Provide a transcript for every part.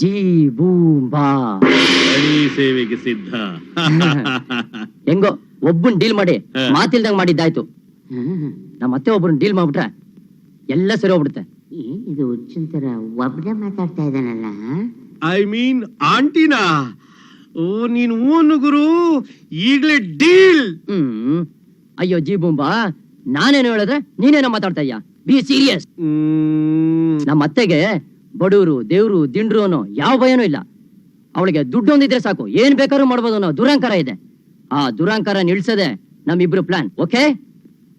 ಜೀ ಬೂಂಬಾ ಬಾ ಸೇವೆಗೆ ಸಿದ್ಧ. ಹೆಂಗೋ ಒಬ್ಬನ್ ಡೀಲ್ ಮಾಡಿ. ಮಾತಿಲ್ದಂಗ್ ಮಾಡಿದ್ದಾಯ್ತು. ನಮ್ಮ ಮತ್ತೆ ಒಬ್ಬರನ್ನ ಡೀಲ್ ಮಾಡ್ಬಿಟ್ರೆ ಎಲ್ಲ ಸರಿ ಹೋಗ್ಬಿಡುತ್ತೆ. ಇದು ಹುಚ್ಚಿನ ತರ ಮಾತಾಡ್ತಾ ಇದ್ದಾನಲ್ಲ ಐ ಮೀನ್ ಆಂಟಿನಾ? ಓ ನೀನ್ ಓನು ಗುರು ಈಗ್ಲೇ ಡೀಲ್! ಹ್ಮ್ ಅಯ್ಯೋ ಜೀ ಬೂಂಬಾ ನಾನೇನು ಹೇಳಿದ್ರೆ ನೀನೇನೋ ಮಾತಾಡ್ತಾ ಇಯ್ಯ ಬಿ ಸೀರಿಯಸ್ ನಮ್ಮ ಅತ್ತೆಗೆ ಬಡವರು ದೇವ್ರು ದಿಂಡ್ರು ಅನ್ನೋ ಯಾವ ಭಯನೂ ಇಲ್ಲ. ಅವಳಿಗೆ ದುಡ್ಡು ಒಂದಿದ್ರೆ ಸಾಕು. ಏನ್ ಬೇಕಾದ್ರೂ ಮಾಡ್ಬೋದು ಅನ್ನೋ ದುರಂಕಾರ ಇದೆ. ಆ ದುರಂಕಾರ ನಿಲ್ಸದೆ ನಮ್ಮಿಬ್ರು plan okay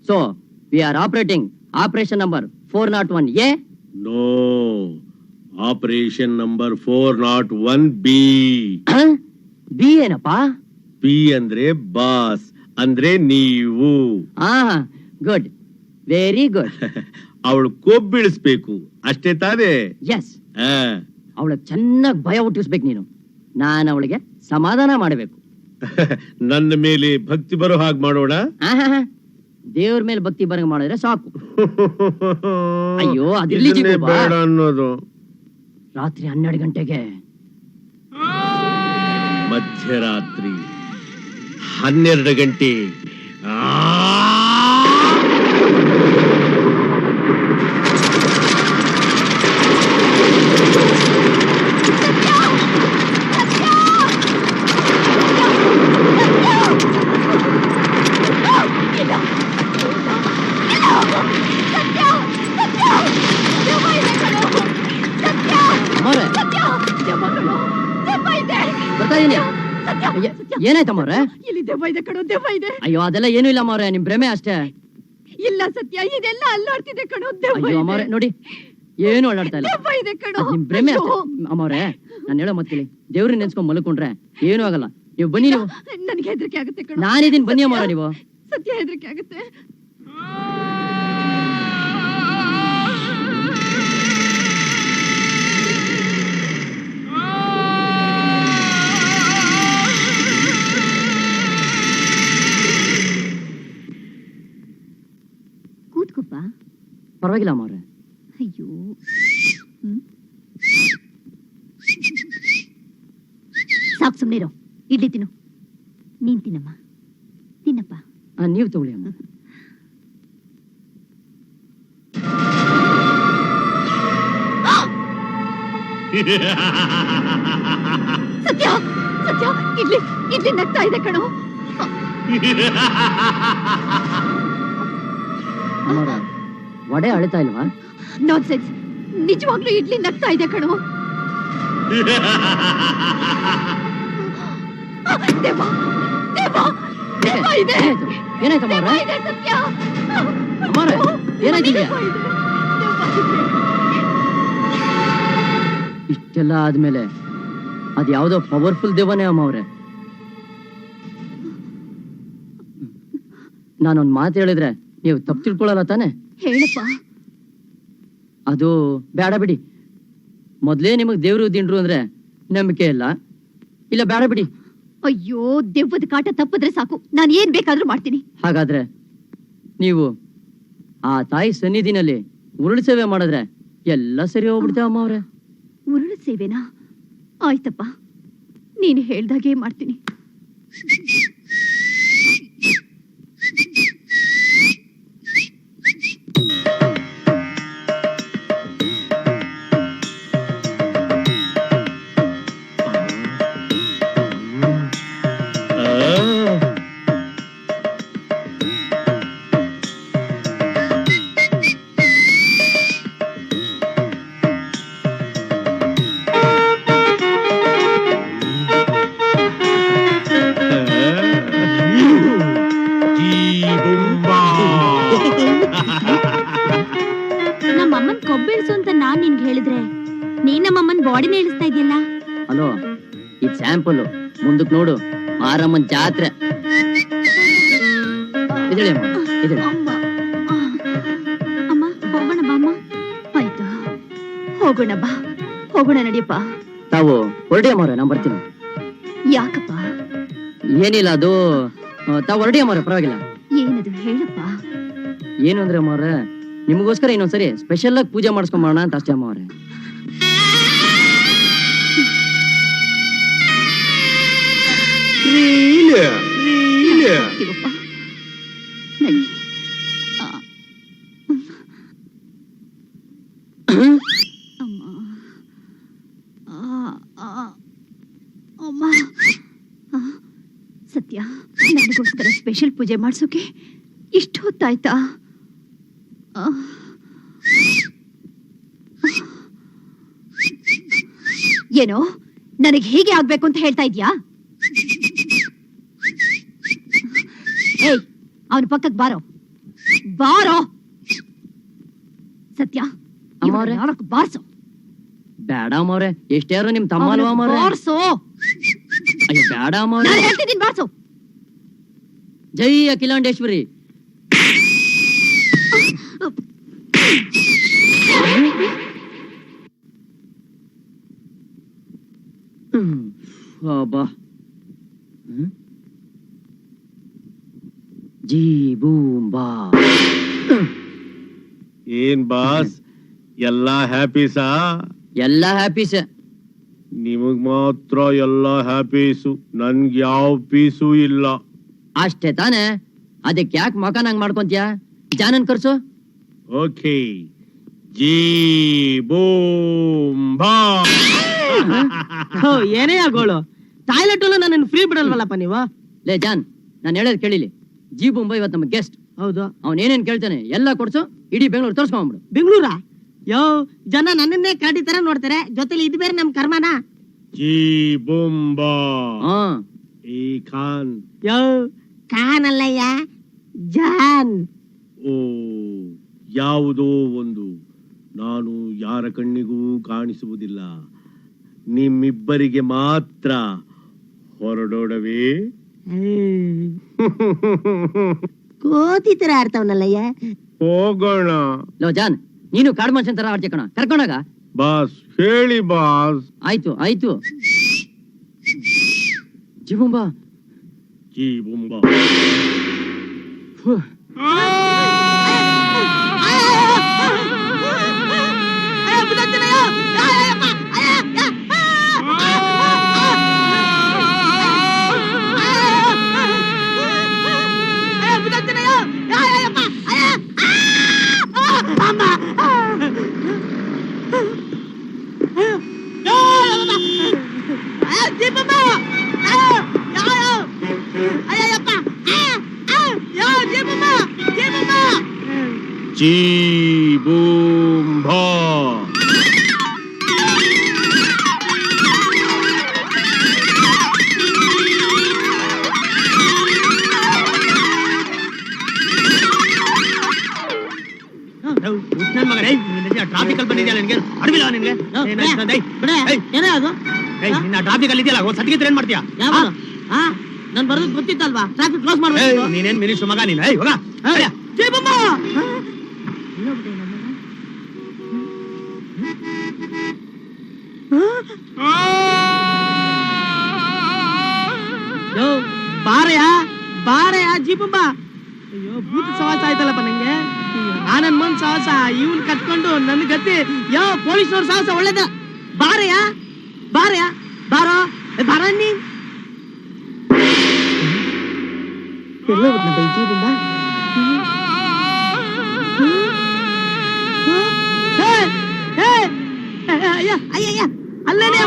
so we are operating operation number four not one A no operation number four not one B B ಏನಪ್ಪಾ? ಬಿ ಅಂದ್ರೆ ಬಾಸ್ ಅಂದ್ರೆ ನೀವು. ಹಾ ಗುಡ್ ವೆರಿ ಗುಡ್ ಅವಳು ಕೊಬ್ಬಿಳಿಸ್ಬೇಕು. ಅಷ್ಟೇ ತಾನೇ? ಎಸ್ ಆ, ಅವಳಿಗೆ ಚೆನ್ನಾಗಿ ಭಯ ಹುಟ್ಟಿಸ್ಬೇಕು ನೀನು. ನಾನು ಅವಳಿಗೆ ಸಮಾಧಾನ ಮಾಡಬೇಕು. ನನ್ನ ಮೇಲೆ ಭಕ್ತಿ ಬರೋ ಹಾಗೆ ಮಾಡೋಣ? ದೇವ್ರ ಮೇಲೆ ಭಕ್ತಿ ಬರಂಗ ಮಾಡಿದ್ರೆ ಸಾಕು. ಅಯ್ಯೋ, ಅದಿರ್ಲಿ ಇದನ್ನೇ ಜೀಬು ಬಾ. ಬೇಡ ಅನ್ನೋದು. ರಾತ್ರಿ ಹನ್ನೆರಡು ಗಂಟೆಗೆ. ಮಧ್ಯರಾತ್ರಿ ಹನ್ನೆರಡು ಗಂಟೆ. ಆ! ಏನಾಯ್ತಮ್ಮವ್ರೆ ಇಲ್ಲಿ ದೆವ್ವ ಇದೆ ಕಣೋ ದೆವ್ವ ಇದೆ. ಅಯ್ಯೋ ಅದೆಲ್ಲ ಏನು ಇಲ್ಲ ಅಮ್ಮವ್ರೆ ನಿಮ್ ಭ್ರಮೆ ಅಷ್ಟೇ. ಇಲ್ಲ ಸತ್ಯ ಇದೆಲ್ಲ ಅಲ್ಲಾಡ್ತಿದೆ ಕಣೋ ದೆವ್ವ ಅಯ್ಯೋ. ಅಮ್ಮವ್ರೆ ನೋಡಿ ಏನು ಅಲ್ಲಾಡ್ತಾ ಇಲ್ಲ. ದೆವ್ವ ಇದೆ ಕಣೋ. ನಿಮ್ ಭ್ರಮೆ. ಅಷ್ಟೇ. ಅಮ್ಮವ್ರೆ ನಾನು ಹೇಳೋ ಮತ್ಕೇಳಿ ದೇವ್ರನ್ನ ನೆನ್ಸ್ಕೊಂಡ್ ಮಲ್ಕೊಂಡ್ರೆ ಏನೂ ಆಗಲ್ಲ. ನೀವು ಬನ್ನಿ ನೀವು. ನನಗೆ ಹೆದರಿಕೆ ಆಗುತ್ತೆ ಕಣೋ. ನಾನಿದೀನಿ ಬನ್ನಿ ಅಮ್ಮವ್ರೆ ನೀವು. ಸತ್ಯ ಹೆದರಿಕೆ ಆಗುತ್ತೆ. ಕೂತ್ಕೊಪ್ಪ ಪರವಾಗಿಲ್ಲ ಅಯ್ಯೋ. ಹ್ಮ್. ಸಾಕು ಸುಮ್ಮನಿರೋ ಇಡ್ಲಿ ತಿನ್ನು. ನೀನ್ ತಿನ್ನಮ್ಮ. ತಿನ್ನಪ್ಪ. ಆ, ನೀವು ತಗೊಳ್ಳಿ ಅಮ್ಮ. ಸತ್ಯ ಸತ್ಯ ಇಡ್ಲಿ ಇಡ್ಲಿ ನಗ್ತಾ ಇದೆ ಕಣೋ. ವಡೆ ಅಳಿತಾ ಇಲ್ವಾ? ನಾನ್ ಸೆನ್ಸ್ ನಿಜವಾಗ್ಲೂ ಇಡ್ಲಿ ನಗ್ತಾ ಇದೆ ಕಣು. ದೇವ ದೇವ ದೇವ ಇದೆ. ಏನಾಯ್ತು ಏನಾಯ್ತು ದೇವ ಅಮ್ಮವ್ರೆ ಇದೆ ಸತ್ಯ. ಅಮ್ಮವ್ರೆ, ಏನಾಗಿದೆ? ದೇವ ಇದೆ. ದೇವ ಇದೆ. ಇಷ್ಟೆಲ್ಲ ಆದ್ಮೇಲೆ ಅದ್ ಯಾವ್ದೋ ಪವರ್ಫುಲ್ ದೇವನೇ ಅಮ್ಮ ಅವ್ರೆ ನಾನೊಂದ್ ಮಾತು ಹೇಳಿದ್ರೆ ನೀವು ತಪ್ಪು ತಿಳ್ಕೊಳ್ಳಲ್ಲ ತಾನೆ? ಹೇಳಪ್ಪ. ಅದು ಬೇಡ ಬಿಡಿ. ಮೊದ್ಲೇ ನಿಮಗ್ ದೇವ್ರು ದಿಂಡ್ರು ಅಂದ್ರೆ ನಂಬಿಕೆ ಇಲ್ಲ. ಇಲ್ಲ ಬೇಡ ಬಿಡಿ. ಅಯ್ಯೋ ದೆವ್ವದ ಕಾಟ ತಪ್ಪಿದ್ರೆ ಸಾಕು. ನಾನು ಏನ್ ಬೇಕಾದ್ರೂ ಮಾಡ್ತೀನಿ. ಹಾಗಾದ್ರೆ ನೀವು ಆ ತಾಯಿ ಸನ್ನಿಧಿನಲ್ಲಿ ಉರುಳು ಸೇವೆ ಮಾಡಿದ್ರೆ ಎಲ್ಲ ಸರಿ ಹೋಗ್ಬಿಡ್ತೇವೆ ಅಮ್ಮ ಅವ್ರೆ. ಉರುಳು ಸೇವೆನಾ? ಆಯ್ತಪ್ಪ. ನೀನು ಹೇಳ್ದಾಗೆ ಮಾಡ್ತೀನಿ. ಹೋಗೋಣ ಬಾ ಹೋಗೋಣ ನಡಿಯಪ್ಪ ತಾವು ಹೊರಡಿ ಮಾರ ನಾನು ಬರ್ತೀನಿ ಯಾಕಪ್ಪ ಏನಿಲ್ಲ ಅದು ತಾವು ಹೊರಡಿ ಮಾರ ಪರವಾಗಿಲ್ಲ ಏನದು ಹೇಳಪ್ಪ ಏನು ಅಂದ್ರೆ ಅಮ್ಮವ್ರೆ ನಿಮಗೋಸ್ಕರ ಇನ್ನೊಂದ್ಸರಿ ಸ್ಪೆಷಲ್ ಆಗಿ ಪೂಜೆ ಮಾಡಿಸ್ಕೊಂಬೋಣ ಅಂತ ಅಷ್ಟೇ ಅಮ್ಮವ್ರೆ ನಡಿ ಸ್ಪೆಷಲ್ ಪೂಜೆ ಮಾಡಿಸೋಕೆ? ಇಷ್ಟು ಹೊತ್ತಾಯ್ತಾ? ಏನೋ ನನಗೆ ಹೀಗೆ ಆಗ್ಬೇಕು ಅಂತ ಹೇಳ್ತಾ ಇದ್ಯಾ? ಏಯ್ ಅವನ ಪಕ್ಕಕ್ಕೆ ಬಾರೋ. ಬಾರೋ. ಸತ್ಯ ಅಮ್ಮವ್ರೆ? ನಾಲ್ಕು ಬಾರ್ಸು. ಬೇಡ ಅಮ್ಮವ್ರೆ ಎಷ್ಟ್ಯಾರು ನಿಮ್ ತಮ್ಮ ಬಾರ್ಸೋ. ಅಯ್ಯೋ ಬೇಡ ಅಮ್ಮವ್ರೆ. ಬಾರ್ಸು. ಜೈ ಅಖಿಲಾಂಡೇಶ್ವರಿ. ಅಬ್ಬಾ. ಜೀ ಬೂಮ್ ಬಾ. ಏನ್ ಬಾಸ್ ಎಲ್ಲಾ ಹ್ಯಾಪಿಸಾ? ಎಲ್ಲ ಹ್ಯಾಪಿಸ. ನಿಮಗ್ ಮಾತ್ರ ಎಲ್ಲ ಹ್ಯಾಪೀಸು ನನ್ಗೆ ಯಾವ ಪೀಸು ಇಲ್ಲ. ಅಷ್ಟೇ ತಾನೆ. ಅದಕ್ಕೆ ಯಾಕೆ ಮಕಾನಂಗ್ ಮಾಡ್ಕೊಂತೀಯ? ಜಾನನ್ ಕರ್ಸು. ಓಕೆ. ಜೀ ಬೂಮ್ ಹೋ, ಏನೇ ಆಗೋಳು. ಟಾಯ್ಲೆಟ್ ಅಲ್ಲೂ ನನ್ನ ಫ್ರೀ ಬಿಡಲ್ವಲ್ಲಪ್ಪ ನೀವು? ಲೇ ಜಾನ್ ನಾನು ಹೇಳೋದು ಕೇಳಿಲಿ. ಜಿ ಬೊಂಬ ಇವತ್ತು ನಮ್ಮ ಗೆಸ್ಟ್ ಹೌದು. ಅವ್ನ್ ಏನೇನ್ ಕೇಳ್ತಾನೆ ಎಲ್ಲ ಕೊಡ್ಸು ಇಡೀ ಬೆಂಗಳೂರು ತೋರಿಸ್ಕೊಂಬಿಡು ಬೆಂಗಳೂರಾ? ಯೋ ಜನ ನನ್ನನ್ನೇ ಕಾಡಿ ತರ ನೋಡ್ತಾರೆ. ಜೊತೆಲಿ ಇದು ಬೇರೆ ನಮ್ ಕರ್ಮನ? ಜೀ ಬೂಮ್ ಬಾ ಹಾ. ಈ ಖಾನ್. ಯೋ ಕಾನಲ್ಲಯ್ಯ ಜಾನ್. ಓ ಯಾವುದೋ ಒಂದು. ನಾನು ಯಾರ ಕಣ್ಣಿಗೂ ಕಾಣಿಸುವುದಿಲ್ಲ. ನಿಮ್ಮಿಬ್ಬರಿಗೆ ಮಾತ್ರ ಹೊರಡೋಡವೇ? ಕೋತಿ ತರ ಆಡ್ತಾವನಲ್ಲಯ್ಯ? ಹೋಗೋಣ. ಲೋ ಜಾನ್ ನೀನು ಕಾಡು ಮನುಷ್ಯನ ತರ ಆಡ್ತೀಯ ಕಣ. ಕರ್ಕೊಂಡಾಗ. ಬಾಸ್ ಹೇಳಿ ಬಾಸ್. ಆಯ್ತು ಆಯ್ತು. 기본바. 야, 야, 야, 야, ಬುಂಬಾ ಜೀ ಬುಂಬಾ ಟ್ರಾಫಿಕ್ ಅಲ್ಲಿ ಬಂದಿದ್ಯಾ ನಿನ್ಗೆ ಅಡವಿಲ್ಲ ನಿನ್ಗೆ ಏನೇ ಅದು ನಿನ್ನ ಟ್ರಾಫಿಕ್ ಅಲ್ಲಿ ಇದೆಯಲ್ಲ ಸತ್ಗಿದ್ರೆ ಏನ್ ಮಾಡ್ತೀಯಾ ನನ್ ಬರೋದು ಗೊತ್ತಿತ್ತಲ್ವಾ? ಟ್ರಾಫಿಕ್ ಕ್ಲೋಸ್ ಮಾಡ್ಬೇಕು ನೀನೇನ್ ಮಿನಿಸ್ಟರ್ ಮಗ ನೀನ್? ಏಯ್ ಹೋಗ. ಜೈ ಬಮ್ಮ! ಬಾರಯ? ಬಾರಯ ಜೀಪಮ್ಮ ಅಯ್ಯೋ ಭೂತ ಸವಾಸ ಆಯ್ತಲ್ಲಪ್ಪ ನಂಗೆ. ಆನಂದ್ ಮನ್ ಸಾಹಸ ಇವನ್ ಕಟ್ಕೊಂಡು ನನ್ ಗತಿ. ಯೋ ಪೊಲೀಸ್ನವ್ರ ಸಾಹಸ ಒಳ್ಳೇದ. ಬಾರಯಾ? ಬಾರಯಾ? ಬಾರೋ? ಬಾರ ನೀ ಎಲ್ಲ ಹೋಗ್ಬಿಟ್ನಪ್ಪ ಈ ಜೀಬಮ್ಮ ಅಯ್ಯ ಅಯ್ಯಯ್ಯ ಅಲ್ಲೇನೆ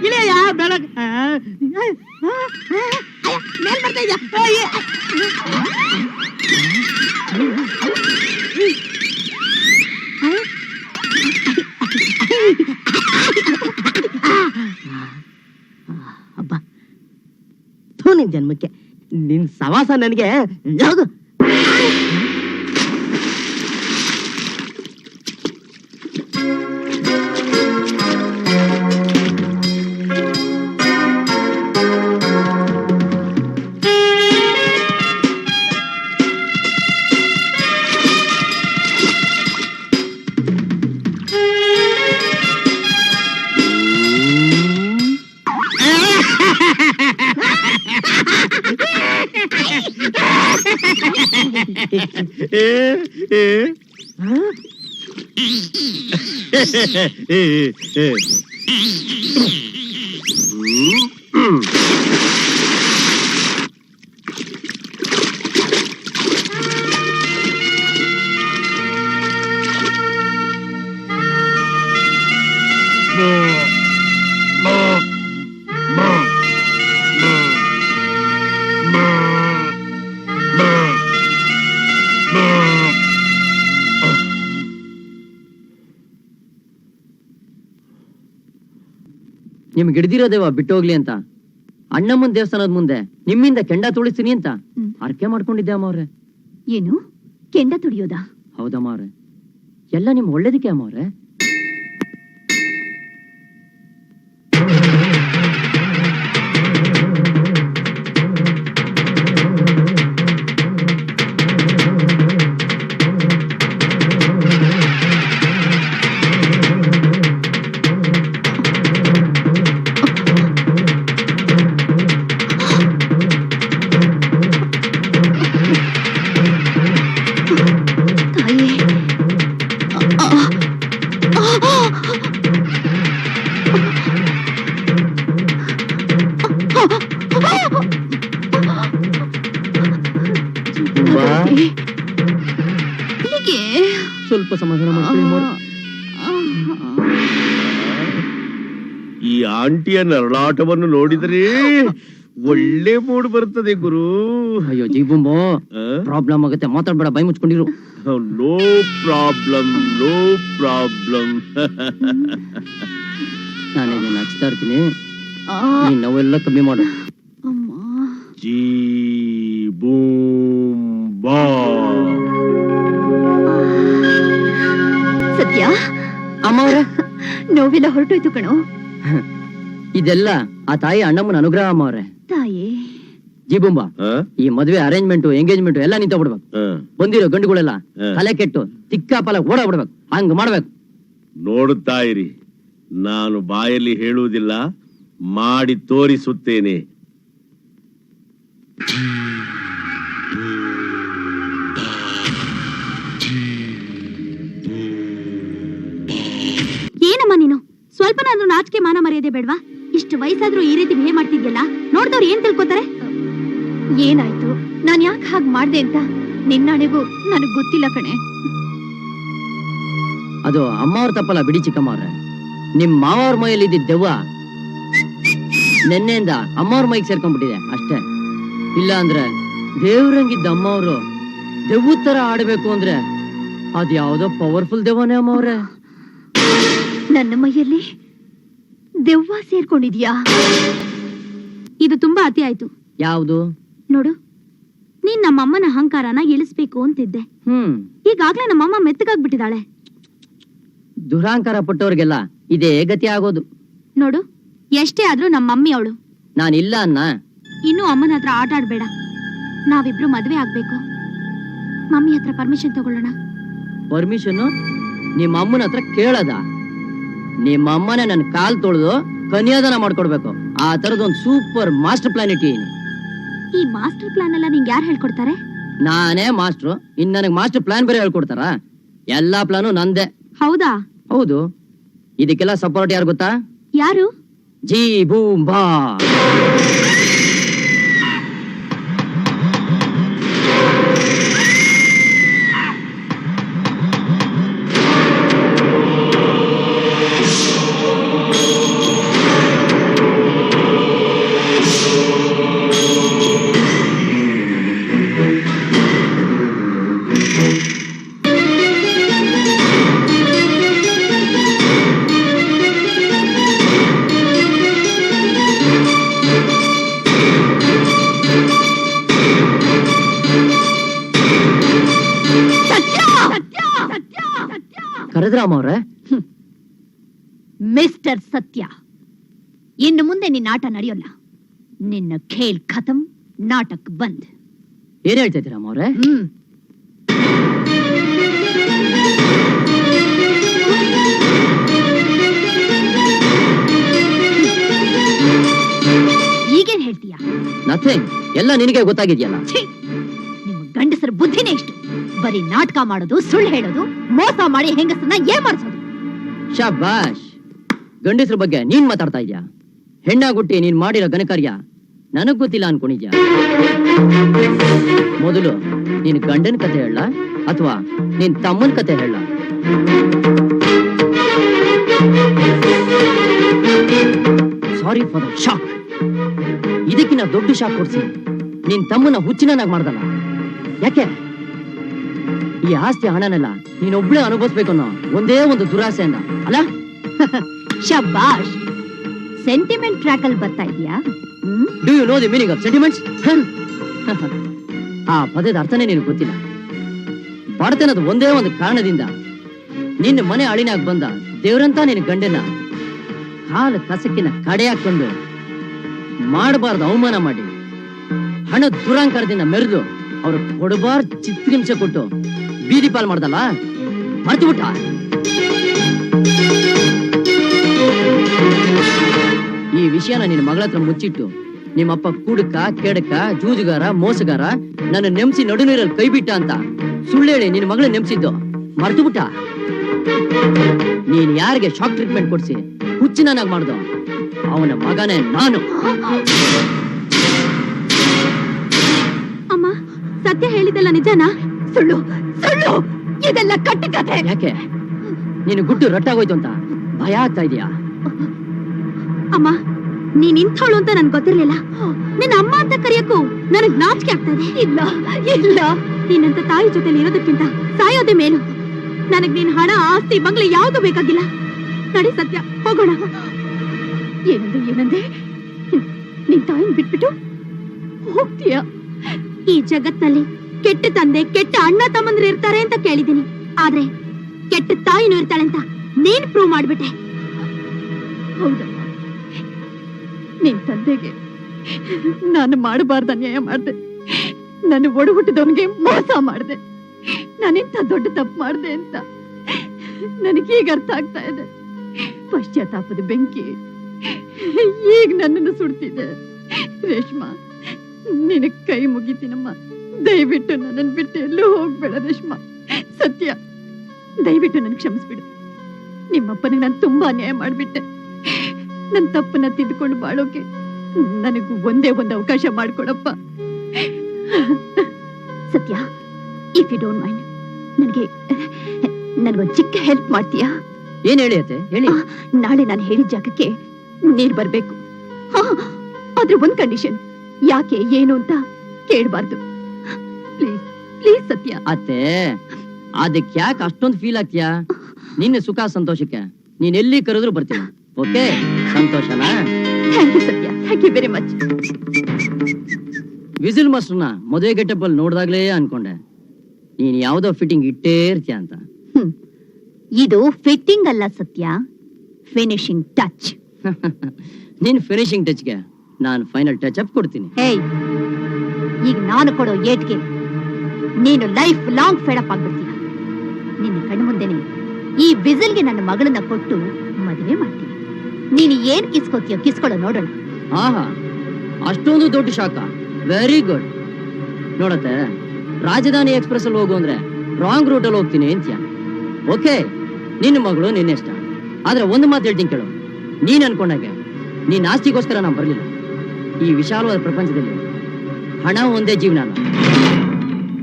ಇಲ್ಲಿ ಬೆಳಗ್ ಮೇಲ್ ಬರ್ತಾ ಇದ್ಯಾ ಅಬ್ಬ. ಥೂ ನಿನ್ ಜನ್ಮಕ್ಕೆ. ನಿನ್ ಸವಾಸ ನನಗೆ ಯಾವುದು? ಏ ಏ ಹ್ಮ್ ನಿಮ್ಗೆ ಹಿಡ್ದಿರೋದೇವ ಬಿಟ್ಟೋಗ್ಲಿ ಅಂತ. ಅಣ್ಣಮ್ಮನ್ ದೇವಸ್ಥಾನದ ಮುಂದೆ ನಿಮ್ಮಿಂದ ಕೆಂಡ ತುಳಿಸ್ತೀನಿ ಅಂತ. ಅರ್ಕೆ ಮಾಡ್ಕೊಂಡಿದ್ದೆ ಅಮ್ಮ ಅವ್ರೆ ಏನು? ಕೆಂಡ ತುಳಿಯೋದಾ? ಹೌದಮ್ಮ ಅವ್ರೆ. ಎಲ್ಲ ನಿಮ್ ಒಳ್ಳೇದಕ್ಕೆ ಅಮ್ಮ ಅವ್ರೆ ಆಂಟಿಯ ನರಳಾಟವನ್ನು ನೋಡಿದ್ರಿ ಒಳ್ಳೆ ಮೂಡ್ ಬರ್ತದೆ ಗುರು. ಅಯ್ಯೋ ಜೀಬುಂಬೋ ಪ್ರಾಬ್ಲಮ್ ಆಗುತ್ತೆ. ಮಾತಾಡ್ಬೇಡ ಬೈ ಮುಚ್ಕೊಂಡಿರು. ನೋ ಪ್ರಾಬ್ಲಮ್ ನೋ ಪ್ರಾಬ್ಲಮ್ ನಾನು ಇದನ್ನ ಹಚ್ತಾ ಇರ್ತೀನಿ. ಆ, ನೀನ್ ನಾವೆಲ್ಲ ಕಮ್ಮಿ ಮಾಡು. ಅಮ್ಮ. ಜೀ ಬೂಮ್ ಬಾ ಸತ್ಯ? ಅಮ್ಮ ಅವ್ರೆ. ನೋವೆಲ್ಲ ಹೊರಟೋಯ್ತು ಕಣೋ. ಇದೆಲ್ಲ ಆ ತಾಯಿ ಅಣ್ಣಮ್ಮನ ಅನುಗ್ರಹ ಅಮ್ಮವ್ರೆ ತಾಯಿ. ಜೀಬುಂಬ ಆ? ಈ ಮದುವೆ ಅರೇಂಜ್ಮೆಂಟ್ ಎಂಗೇಜ್ಮೆಂಟ್ ಎಲ್ಲ ನಿಂತ ಬಿಡ್ಬೇಕು. ಬಂದಿರೋ ಗಂಡುಗಳೆಲ್ಲ. ತಲೆ ಕೆಟ್ಟು ತಿಕ್ಕಾಪಲ ಓಡ ಬಿಡ್ಬೇಕು ಹಂಗ ಮಾಡ್ಬೇಕು. ನೋಡುತ್ತಾ ಇರಿ ನಾನು ಬಾಯಲ್ಲಿ ಹೇಳುವುದಿಲ್ಲ ಮಾಡಿ ತೋರಿಸುತ್ತೇನೆ. ಏನಮ್ಮ ನೀನು? ಸ್ವಲ್ಪನಾದ್ರೂ ನಾಚಿಕೆ ಮಾನ ಮರ್ಯಾದೆ ಬೇಡ್ವಾ? ವಯಸ್ಸಾದ್ರೂ ಈ ರೀತಿ ಬಿಹೇವ್ ಮಾಡ್ತಿದ್ಯಲ್ಲ? ನೋಡ್ದವ್ರು ಏನ್ ತಿಳ್ಕೊತಾರೆ? ಏನಾಯ್ತು? ನಾನ್ ಯಾಕೆ ಹಾಗ್ ಮಾಡ್ದೆ ಅಂತ ನಿನ್ನಾಣೆಗೂ ನನಗ್ ಗೊತ್ತಿಲ್ಲ ಕಣೆ. ಅದು ಅಮ್ಮ ಅವ್ರ ತಪ್ಪಲ್ಲ ಬಿಡಿ ಚಿಕ್ಕಮ್ಮ ಅವ್ರೆ ನಿಮ್ ಮಾವವ್ರ ಮೈಯಲ್ಲಿ ಇದ್ದಿದ್ ದೆವ್ವ ನಿನ್ನೆಯಿಂದ ಅಮ್ಮವ್ರ ಮೈಗೆ ಸೇರ್ಕೊಂಡ್ಬಿಟ್ಟಿದೆ ಅಷ್ಟೇ. ಇಲ್ಲ ಅಂದ್ರೆ ದೇವ್ರಂಗಿದ್ದ ಅಮ್ಮವ್ರು ದೆವ್ವ ತರ ಆಡ್ಬೇಕು ಅಂದ್ರೆ ಅದ್ ಯಾವ್ದೋ ಪವರ್ಫುಲ್ ದೆವ್ವನೇ ಅಮ್ಮವ್ರೆ. ನನ್ನ ಮೈಯಲ್ಲಿ ದೆವ್ವ ಸೇರ್ಕೊಂಡಿದ್ಯಾ? ಇದು ತುಂಬಾ ಅತಿ ಆಯ್ತು. ಯಾವುದು? ನೋಡು ನೀನ್ ನಮ್ಮಮ್ಮನ ಅಹಂಕಾರನ ಇಳಿಸ್ಬೇಕು ಅಂತಿದ್ದೆ. ಹ್ಮ್. ಈಗಾಗ್ಲೇ ನಮ್ಮಮ್ಮ ಮೆತ್ತಗಾಗ್ಬಿಟ್ಟಿದ್ದಾಳೆ ದುರಾಂಕಾರ ಪಟ್ಟವ್ರಿಗೆಲ್ಲ ಇದೇ ಗತಿ ಆಗೋದು. ನೋಡು ಎಷ್ಟೇ ಆದ್ರೂ ನಮ್ಮ ಮಮ್ಮಿ ಅವಳು. ನಾನಿಲ್ಲ ಅನ್ನ ಇನ್ನು ಅಮ್ಮನ ಹತ್ರ ಆಟ ಆಡ್ಬೇಡ. ನಾವಿಬ್ರು ಮದ್ವೆ ಆಗ್ಬೇಕು. ಮಮ್ಮಿ ಹತ್ರ ಪರ್ಮಿಷನ್ ತಗೊಳ್ಳೋಣ. ಪರ್ಮಿಷನ್ ನಿಮ್ಮ ಅಮ್ಮನ ಹತ್ರ ಕೇಳದ? ನಿಮ್ಮ ಅಮ್ಮನೇ ನನ್ನ ಕಾಲ್ ತೊಳೆದು ಕನ್ಯಾದಾನ ಮಾಡ್ಕೊಡ್ಬೇಕು. ಆ ತರದೊಂದು ಸೂಪರ್ ಮಾಸ್ಟರ್ ಪ್ಲಾನ್ ಇಟ್ಟಿದ್ದೀನಿ ಈ ಮಾಸ್ಟರ್ ಪ್ಲಾನ್ ಎಲ್ಲ ನಿಂಗೆ ಯಾರು ಹೇಳ್ಕೊಡ್ತಾರೆ? ನಾನೇ ಮಾಸ್ಟ್ರು ಇನ್ ನನಗೆ ಮಾಸ್ಟರ್ ಪ್ಲಾನ್ ಬೇರೆ ಹೇಳ್ಕೊಡ್ತಾರ? ಎಲ್ಲಾ ಪ್ಲಾನು ನಂದೆ. ಹೌದಾ? ಹೌದು. ಇದಕ್ಕೆಲ್ಲ ಸಪೋರ್ಟ್ ಯಾರು ಗೊತ್ತಾ? ಯಾರು? ಜೀ ಬೂಮ್ ಆಟ ನಡೆಯೋಲ್ಲ. ನಿನ್ನ ಖೇಲ್ ಖತಮ್ ನಾಟಕ್ ಬಂದ್. ಏನ್ ಹೇಳ್ತಾ ಇದ್ದೀರಾ ಮೋರೆ? ಅವ್ರೆ ಹ್ಮ್. ಈಗೇನ್ ಹೇಳ್ತೀಯ? ನಥಿಂಗ್ ಎಲ್ಲ ನಿನಗೆ ಗೊತ್ತಾಗಿದ್ಯಲ್ಲ. ಛೀ! ನಿಮ್ಮ ಗಂಡಸರ ಬುದ್ಧಿನೇ ಇಷ್ಟು. ಬರೀ ನಾಟಕ ಮಾಡೋದು ಸುಳ್ಳು ಹೇಳೋದು ಮೋಸ ಮಾಡಿ ಹೆಂಗಸನ್ನ ಏನ್ ಮಾಡಿಸೋದು ಶಬಾಷ್! ಗಂಡಸರ ಬಗ್ಗೆ ನೀನ್ ಮಾತಾಡ್ತಾ ಇದ್ಯಾ? ಹೆಣ್ಣಾಗುಟ್ಟಿ ನೀನ್ ಮಾಡಿರೋ ಘನಕಾರ್ಯ ನನಗ್ ಗೊತ್ತಿಲ್ಲ ಅನ್ಕೊಂಡಿದ್ಯಾ? ಮೊದಲು ನೀನ್ ಗಂಡನ ಕತೆ ಹೇಳ ಅಥವಾ ನಿನ್ ತಮ್ಮನ್ ಕತೆ ಹೇಳ. ಸಾರಿ ಫಾರ್ ಶಾಕ್ ಇದಕ್ಕಿನ್ನ ದೊಡ್ಡ ಶಾಕ್ ಕೊಡ್ಸಿ. ನಿನ್ ತಮ್ಮನ ಹುಚ್ಚಿನಾಗ್ ಮಾಡ್ದಲ್ಲ. ಯಾಕೆ? ಈ ಆಸ್ತಿ ಹಣನೆಲ್ಲ ನೀನೊಬ್ಳೆ ಅನುಭವಿಸ್ಬೇಕು ಅನ್ನೋ ಒಂದೇ ಒಂದು ದುರಾಸೆಯಿಂದ. ಅಲ್ಲ? ಶಬಾಷ್! ಸೆಂಟಿಮೆಂಟ್ ಟ್ರ್ಯಾಕ್ ಅಲ್ಲಿ ಬರ್ತಾ ಇದೆಯಾ do you know the meaning of sentiments ಆ ಪದದ ಅರ್ಥನೇ ನಿನಗೆ ಗೊತ್ತಿಲ್ಲ. ಬಡತನದ ಒಂದೇ ಒಂದು ಕಾರಣದಿಂದ ನಿನ್ನ ಮನೆ ಅಳಿನಾಗ ಬಂದ ದೇವ್ರಂತ ನಿನ್ನ ಗಂಡನ ಕಾಲ ಕಸಕಿನ ಕಡೆ ಹಾಕೊಂಡು ಮಾಡಬಾರ್ದು ಅವಮಾನ ಮಾಡಿ, ಹಣ ದುರಾಂಕಾರದಿಂದ ಮೆರೆದು ಅವ್ರು ಕೊಡಬಾರ್ದು ಚಿತ್ರಹಿಂಸೆ ಕೊಟ್ಟು ಬೀದಿ ಪಾಲ್ ಮಾಡ್ದಲ್ಲ? ಮರ್ತು ಬಿಟ್ಟ? ಈ ವಿಷಯನ ನಿನ್ನ ಮಗಳ ಹತ್ರ ಮುಚ್ಚಿಟ್ಟು ನಿಮ್ಮಪ್ಪ ಕುಡುಕ ಕೆಡಕ ಜೂಜುಗಾರ ಮೋಸಗಾರ ನನ್ನ ನೆಮ್ಸಿ ನಡು ನೀರಲ್ಲಿ ಕೈ ಬಿಟ್ಟ ಅಂತ ಸುಳ್ಳೇಳಿ ನಿನ್ನ ಮಗಳ ನೆಮ್ಸಿದ್ದು. ಮರ್ತು ಬಿಟ್ಟ? ನೀನ್ ಯಾರಿಗೆ ಶಾಕ್ ಟ್ರೀಟ್ಮೆಂಟ್ ಕೊಡ್ಸಿ ಹುಚ್ಚಿನಾಗ್ ಮಾಡ್ದು? ಅವನ ಮಗನೇ ನಾನು. ಅಮ್ಮ ಸತ್ಯ ಹೇಳಿದಲ್ಲ ನಿಜಾನ? ಸುಳ್ಳು ಸುಳ್ಳು! ಇದೆಲ್ಲ ಕಟ್ಟುಕತೆ! ಯಾಕೆ? ನೀನು ಗುಟ್ಟು ರಟ್ಟಾಗೋಯ್ತು ಅಂತ ಭಯ ಆಗ್ತಾ ಇದೆಯಾ? ಅಮ್ಮ ನೀನ್ ಇಂಥವಳು ಅಂತ ನನ್ ಗೊತ್ತಿರ್ಲಿಲ್ಲ. ನಿನ್ನ ಅಮ್ಮ ಅಂತ ಕರೆಯಕ್ಕೂ ನನಗ್ ನಾಚಿಕೆ ಆಗ್ತಾ ಇದೆ. ಇಲ್ಲ ಇಲ್ಲ. ನಿನ್ನಂತ ತಾಯಿ ಜೊತೆಲಿ ಇರೋದಕ್ಕಿಂತ ಸಾಯೋದೇ ಮೇಲು. ನನಗ್ ನೀನ್ ಹಣ ಆಸ್ತಿ ಬಂಗ್ಲೆ ಯಾವ್ದು ಬೇಕಾಗಿಲ್ಲ. ನಡಿ ಸತ್ಯ ಹೋಗೋಣ. ಏನಂದೆ ಏನಂದೆ? ನಿನ್ ತಾಯಿನ್ ಬಿಟ್ಬಿಟ್ಟು ಹೋಗ್ತೀಯ? ಈ ಜಗತ್ನಲ್ಲಿ ಕೆಟ್ಟ ತಂದೆ ಕೆಟ್ಟ ಅಣ್ಣ ತಮ್ಮಂದ್ರು ಇರ್ತಾರೆ ಅಂತ ಕೇಳಿದೀನಿ ಆದ್ರೆ ಕೆಟ್ಟ ತಾಯಿನೂ ಇರ್ತಾಳೆ ಅಂತ ನೀನ್ ಪ್ರೂವ್ ಮಾಡ್ಬಿಟ್ಟೆ. ಹೌದಮ್ಮ ನಿನ್ ತಂದೆಗೆ. ನಾನು ಮಾಡಬಾರ್ದ ಅನ್ಯಾಯ ಮಾಡಿದೆ. ನಾನು ಒಡಹುಟ್ಟಿದವನಿಗೆ ಮೋಸ ಮಾಡಿದೆ. ನಾನಿಂತ ದೊಡ್ಡ ತಪ್ಪು ಮಾಡಿದೆ ಅಂತ. ನನಗೀಗ ಅರ್ಥ ಆಗ್ತಾ ಇದೆ. ಪಶ್ಚಾತ್ತಾಪದ ಬೆಂಕಿ ಈಗ ನನ್ನನ್ನು ಸುಡ್ತಿದೆ. ರೇಷ್ಮಾ ನಿನ ಕೈ ಮುಗಿತೀನಮ್ಮ. ದಯವಿಟ್ಟು ನನ್ನನ್ನು ಬಿಟ್ಟು ಎಲ್ಲೂ ಹೋಗ್ಬೇಡ ರೇಷ್ಮಾ. ಸತ್ಯ, ದಯವಿಟ್ಟು ನನ್ ಕ್ಷಮಿಸ್ಬಿಡು. ನಿಮ್ಮಪ್ಪನಿಗೆ ನಾನು ತುಂಬಾ ಅನ್ಯಾಯ ಮಾಡ್ಬಿಟ್ಟೆ. ನನ್ನ ತಪ್ಪನ್ನ ತಿದ್ಕೊಂಡು ಬಾಳೋಕೆ ನನಗೂ ಒಂದೇ ಒಂದು ಅವಕಾಶ ಮಾಡ್ಕೊಡಪ್ಪ. ಸತ್ಯ ಇಫ್ ಯು ಡೋಂಟ್ ಮೈಂಡ್ ನನಗೆ ನನಗೊಂದು ಚಿಕ್ಕ ಹೆಲ್ಪ್ ಮಾಡ್ತೀಯಾ? ಏನ್ ಹೇಳಿ ಅತ್ತೆ? ಹೇಳಿ. ನಾಳೆ ನಾನು ಹೇಳಿದ ಜಾಗಕ್ಕೆ ನೀರ್ ಬರ್ಬೇಕು. ಹಾ, ಆದ್ರೆ ಒಂದ್ ಕಂಡೀಷನ್ ಯಾಕೆ ಏನು ಅಂತ ಕೇಳಬಾರ್ದು. ಪ್ಲೀಸ್ ಪ್ಲೀಸ್ ಸತ್ಯ. ಅತ್ತೆ ಅದಕ್ಕೆ ಯಾಕೆ ಅಷ್ಟೊಂದು ಫೀಲ್ ಆಗ್ತೀಯಾ? ನಿನ್ನ ಸುಖ ಸಂತೋಷಕ್ಕೆ. ನೀನ್ ಎಲ್ಲಿ ಕರೆದ್ರು ಬರ್ತೀನಿ. Okay ಸಂತೋಷನಾ? Thank you Sathya. Thank you very much. Whistle ಮಾಸ್ಟರ್ನ ಮದುವೆ ಗೆಟಪ್ಪಲ್ಲಿ ನೋಡ್ದಾಗ್ಲೇ ಅನ್ಕೊಂಡೆ. ನೀನ್ ಯಾವ್ದೋ ಫಿಟ್ಟಿಂಗ್ ಇಟ್ಟೇ ಇರ್ತೀಯ ಅಂತ. ಇದು ಫಿಟ್ಟಿಂಗ್ ಅಲ್ಲ ಸತ್ಯ. ಫಿನಿಶಿಂಗ್ ಟಚ್ ನಿನ್ ಫಿನಿಶಿಂಗ್ ಟಚ್ಗೆ ನಾನು ಫೈನಲ್ ಟಚ್ ಅಪ್ ಕೊಡ್ತೀನಿ. ಹೇಯ್ ಈಗ ನಾನು ಕೊಡೋ ಏಟ್ಗೆ ನೀನು ಲೈಫ್ ಲಾಂಗ್ ಫೇಡ್ ಅಪ್ ಆಗ್ಬಿಡ್ತೀನಿ ನಿನ್ನ ಕಣ್ಣು ಮುಂದೆನೆ ಈ ಬಿಸಿಲ್ಗೆ ನನ್ನ ಮಗಳನ್ನ ಕೊಟ್ಟು ಮದುವೆ ಮಾಡ್ತೀನಿ. ನೀನು ಏನ್ ಕಿಸ್ಕೋತೀಯೋ ಕಿಸ್ಕೊಳ್ಳೋ ನೋಡೋಣ. ಆಹಾ, ಅಷ್ಟೊಂದು ದೊಡ್ಡ ಶಾಖ. ವೆರಿ ಗುಡ್ ನೋಡತ್ತೆ, ರಾಜಧಾನಿ ಎಕ್ಸ್ಪ್ರೆಸ್ ಅಲ್ಲಿ ಹೋಗು ಅಂದ್ರೆ ರಾಂಗ್ ರೂಟ್ ಅಲ್ಲಿ ಹೋಗ್ತೀನಿ ಅಂತ್ಯ? ಓಕೆ ನಿನ್ನ ಮಗಳು ನಿನ್ನೆಷ್ಟ ಆದ್ರೆ ಒಂದು ಮಾತು ಹೇಳ್ತೀನಿ ಕೇಳು. ನೀನ್ ಅನ್ಕೊಂಡಾಗೆ ನೀನ್ ಆಸ್ತಿಗೋಸ್ಕರ ನಾನು ಬರಲಿಲ್ಲ. ಈ ವಿಶಾಲವಾದ ಪ್ರಪಂಚದಲ್ಲಿ ಹಣ ಒಂದೇ ಜೀವನ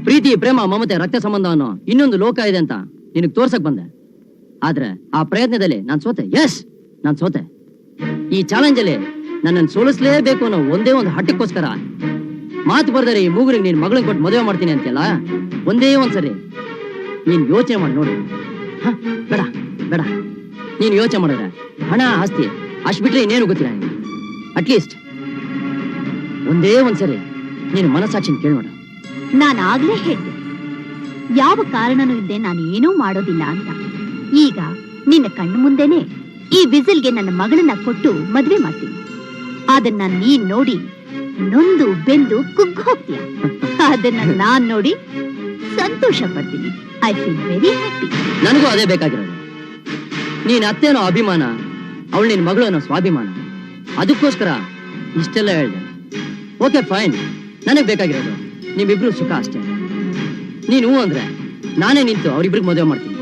ಪ್ರೀತಿ, ಪ್ರೇಮ, ಮಮತೆ, ರಕ್ತ ಸಂಬಂಧ ಅನ್ನೋ ಇನ್ನೊಂದು ಲೋಕ ಇದೆ ಅಂತ ನಿನಗೆ ತೋರ್ಸಕ್ ಬಂದೆ. ಆದ್ರೆ ಆ ಪ್ರಯತ್ನದಲ್ಲಿ ನಾನ್ ಸೋತೆ. ಎಸ್ ನಾನ್ ಸೋತೆ. ಈ ಚಾಲೆಂಜ್ ಅಲ್ಲಿ ನನ್ನನ್ನು ಸೋಲಿಸ್ಲೇಬೇಕು ಅನ್ನೋ ಒಂದೇ ಒಂದು ಹಟ್ಟಕ್ಕೋಸ್ಕರ ಮಾತು ಬರ್ದರೆ ಈ ಮೂಗುರಿಗೆ ನೀನು ಮಗಳಿಗೆ ಕೊಟ್ಟು ಮದುವೆ ಮಾಡ್ತೀನಿ ಅಂತೆಲ್ಲ ಒಂದೇ ಒಂದ್ಸರಿ ನೀನು ಯೋಚನೆ ಮಾಡಿ ನೋಡು. ಹಾ, ಬೇಡ ಬೇಡ. ನೀನು ಯೋಚನೆ ಮಾಡಿದ್ರೆ ಹಣ, ಆಸ್ತಿ, ಅಷ್ಟು ಬಿಟ್ರೆ ಇನ್ನೇನು ಗೊತ್ತಿಲ್ಲ ಅಟ್ಲೀಸ್ಟ್ ಒಂದೇ ಒಂದ್ಸರಿ ನೀನು ಮನಸ್ಸಾಕ್ಷಿನ ಕೇಳೋಣ ನಾನು ಆಗ್ಲೇ ಹೇಳಿದೆ ಯಾವ ಕಾರಣನೂ ಇದ್ದೆ ನಾನು ಏನೂ ಮಾಡೋದಿಲ್ಲ ಅಂತ. ಈಗ ನಿನ್ನ ಕಣ್ಣು ಮುಂದೆನೆ ಈ ವಿಸಿಲ್ಗೆ ನನ್ನ ಮಗಳನ್ನ ಕೊಟ್ಟು ಮದ್ವೆ ಮಾಡ್ತೀನಿ. ಅದನ್ನ ನೀನ್ ನೋಡಿ ನೊಂದು ಬೆಂದು ಕುಗ್ಗು ಹೋಗ್ತೀಯ. ಅದನ್ನ ನಾನ್ ನೋಡಿ ಸಂತೋಷ ಪಡ್ತೀನಿ. ಐ ಫೀಲ್ ವೆರಿ ಹ್ಯಾಪಿ ನನಗೂ ಅದೇ ಬೇಕಾಗಿರೋದು. ನೀನ್ ಅತ್ತೇನೋ ಅಭಿಮಾನ, ಅವಳು ನಿನ್ ಮಗಳು ಅನ್ನೋ ಸ್ವಾಭಿಮಾನ. ಅದಕ್ಕೋಸ್ಕರ ಇಷ್ಟೆಲ್ಲ ಹೇಳ್ದೆ. ಓಕೆ ಫೈನ್ ನನಗ್ ಬೇಕಾಗಿರೋದು. ನಿಮ್ಮಿಬ್ರು ಸುಖ ಅಷ್ಟೇ. ನೀನು ಅಂದ್ರೆ ನಾನೇ ನಿಂತು ಅವ್ರಿಬ್ರಿಗೆ ಮದುವೆ ಮಾಡ್ತೀನಿ.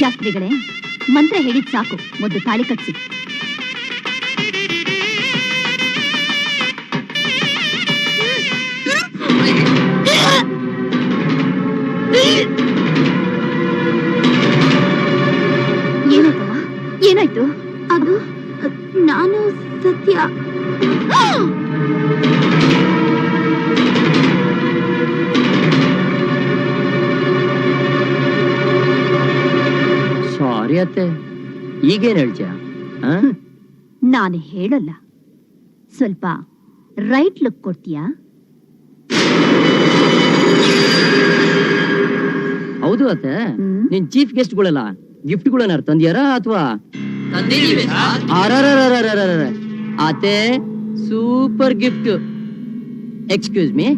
ಶಾಸ್ತ್ರಿಗಳೇ ಮಂತ್ರ ಹೇಳಿದ್ ಸಾಕು ಮೊದಲು ತಾಳಿ ಕಟ್ಸಿ. ಏನಾಯ್ತಮ್ಮ? ಏನಾಯ್ತು? ಅದು ನಾನು ಸತ್ಯ ಸಾರಿ ಈಗೇನು ಹೇಳ್ತೀಯ? ನಾನು ಹೇಳಲ್ಲ. ಸ್ವಲ್ಪ ರೈಟ್ ಲುಕ್ ಕೊಡ್ತೀಯಾ? ಹೌದು ಅತ್ತೆ. ನಿನ್ ಚೀಫ್ ಗೆಸ್ಟ್ ಗಿಫ್ಟ್ಗಳನ್ನ ಗಿಫ್ಟ್ ಗಳನ್ನ ತಂದಿಯಾರ ಅಥವಾ? ಅತ್ತೆ ಸೂಪರ್ ಗಿಫ್ಟ್ ಎಕ್ಸ್ಕ್ಯೂಸ್ ಮೀ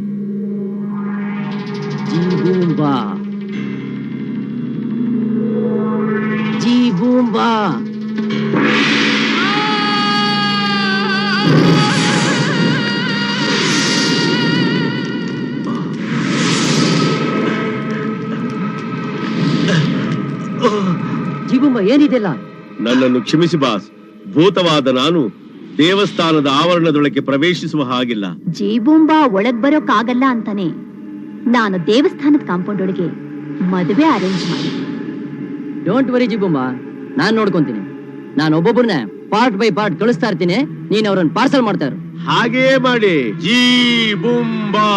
ಬಾ ಜಿ ಏನಿದೆಲ್ಲ? ನನ್ನನ್ನು ಕ್ಷಮಿಸಿ ಬಾಸ್. ಭೂತವಾದ ನಾನು ದೇವಸ್ಥಾನದ ಆವರಣದೊಳಗೆ ಪ್ರವೇಶಿಸುವ ಹಾಗಿಲ್ಲ. ಜೀಬೂಂಬಾ ಒಳಗ್ ಬರೋಕ್ಕಾಗಲ್ಲ ಅಂತಾನೆ. ನಾನು ದೇವಸ್ಥಾನದ ಕಾಂಪೌಂಡ್ ಒಳಗೆ ಮದುವೆ ಅರೇಂಜ್ ಮಾಡಿ. ಡೋಂಟ್ ವರಿ ಜೀಬುಂಬಾ. ನಾನ್ ನೋಡ್ಕೊಂತೀನಿ. ನಾನು ಒಬ್ಬೊಬ್ಬರನ್ನ ಪಾರ್ಟ್ ಬೈ ಪಾರ್ಟ್ ಕಳಿಸ್ತಾ ಇರ್ತೀನಿ. ನೀನ್ ಅವ್ರನ್ನ ಪಾರ್ಸಲ್ ಮಾಡ್ತಾ ಇರು. ಹಾಗೇ ಮಾಡಿ. ಜೀ ಬುಂಬಾ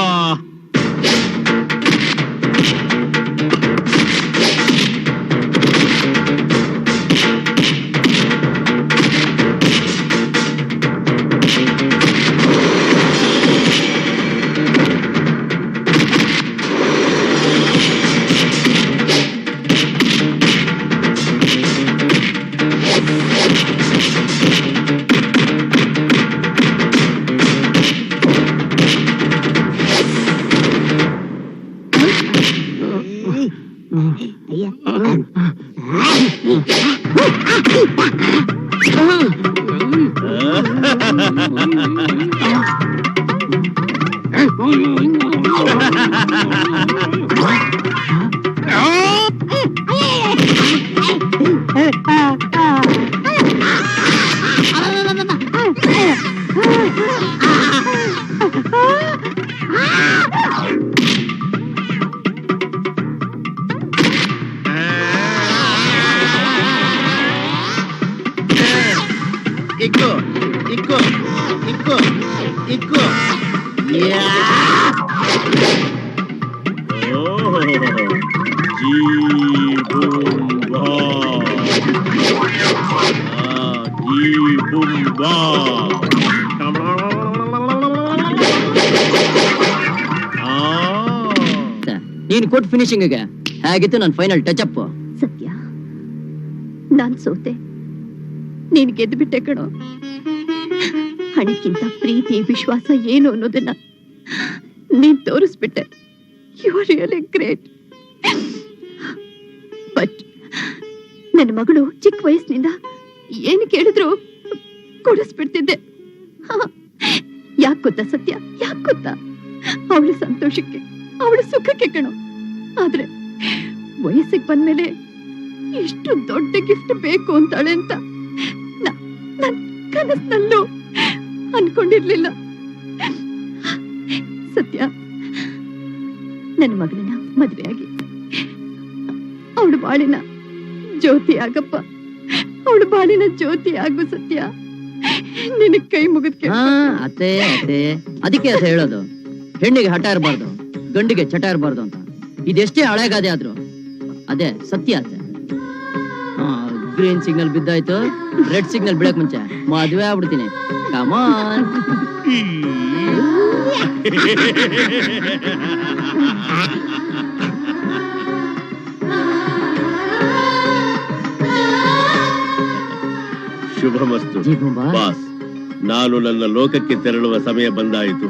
ಫಿನಿಶಿಂಗ್ಗೆ ಹೇಗಿತ್ತು ನನ್ನ ಫೈನಲ್ ಟಚ್ ಅಪ್ ಸತ್ಯ, ನಾನ್ ಸೋತೆ. ನೀನ್ ಗೆದ್ದುಬಿಟ್ಟೆ ಕಣೋ. ಹಣಕ್ಕಿಂತ ಪ್ರೀತಿ, ವಿಶ್ವಾಸ ಏನು ಅನ್ನೋದನ್ನ ನೀನ್ ತೋರಿಸ್ಬಿಟ್ಟೆ. You are really great but ನನ್ನ ಮಗಳು ಚಿಕ್ಕ ವಯಸ್ಸಿನಿಂದ ಏನು ಕೇಳಿದ್ರು ಕೊಡಿಸ್ಬಿಡ್ತಿದ್ದೆ. ಯಾಕೆ ಗೊತ್ತಾ ಸತ್ಯ? ಯಾಕೆ ಗೊತ್ತಾ? ಅವಳ ಸಂತೋಷಕ್ಕೆ, ಅವಳ ಸುಖಕ್ಕೆ ಕಣೋ. ಆದ್ರೆ ವಯಸ್ಸಿಗೆ ಬಂದ್ಮೇಲೆ ಎಷ್ಟು ದೊಡ್ಡ ಗಿಫ್ಟ್ ಬೇಕು ಅಂತಾಳೆ ಅಂತ ಕನಸ್ನಲ್ಲೂ ಅನ್ಕೊಂಡಿರ್ಲಿಲ್ಲ. ಸತ್ಯ, ನನ್ನ ಮಗಳನ್ನ ಮದ್ವೆಯಾಗಿ ಅವಳು ಬಾಳಿನ ಜ್ಯೋತಿ ಆಗಪ್ಪ. ಅವಳು ಬಾಳಿನ ಜ್ಯೋತಿ ಆಗು ಸತ್ಯ. ನಿನಗ್ ಕೈ ಮುಗಿದ್ಕೆ ಅದಕ್ಕೆ ಅತ್ತೆ ಹೇಳೋದು. ಹೆಣ್ಣಿಗೆ ಹಠ ಇರಬಾರ್ದು, ಗಂಡಿಗೆ ಚಟ ಇರಬಾರ್ದು ಅಂತ. ಇದೆಷ್ಟೇ ಹಳೆಗಾದೆ ಆದ್ರು. ಅದೇ ಸತ್ಯ ಅತ್ತೆ ಗ್ರೀನ್ ಸಿಗ್ನಲ್ ಬಿದ್ದಾಯ್ತು ರೆಡ್ ಸಿಗ್ನಲ್ ಬಿಡಕ್ ಮುಂಚೆ ಮದ್ವೆ ಆಗ್ಬಿಡ್ತೀನಿ. ಕಮಾನ್ ಶುಭಮಸ್ತು. ಬಾಸ್ ನಾನು ನನ್ನ ಲೋಕಕ್ಕೆ ತೆರಳುವ ಸಮಯ ಬಂದಾಯಿತು.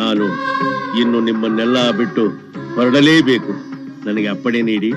ನಾನು ಇನ್ನು ನಿಮ್ಮನ್ನೆಲ್ಲ ಬಿಟ್ಟು ಹೊರಡಲೇಬೇಕು. ನನಗೆ ಅಪ್ಪಣೆ ನೀಡಿ.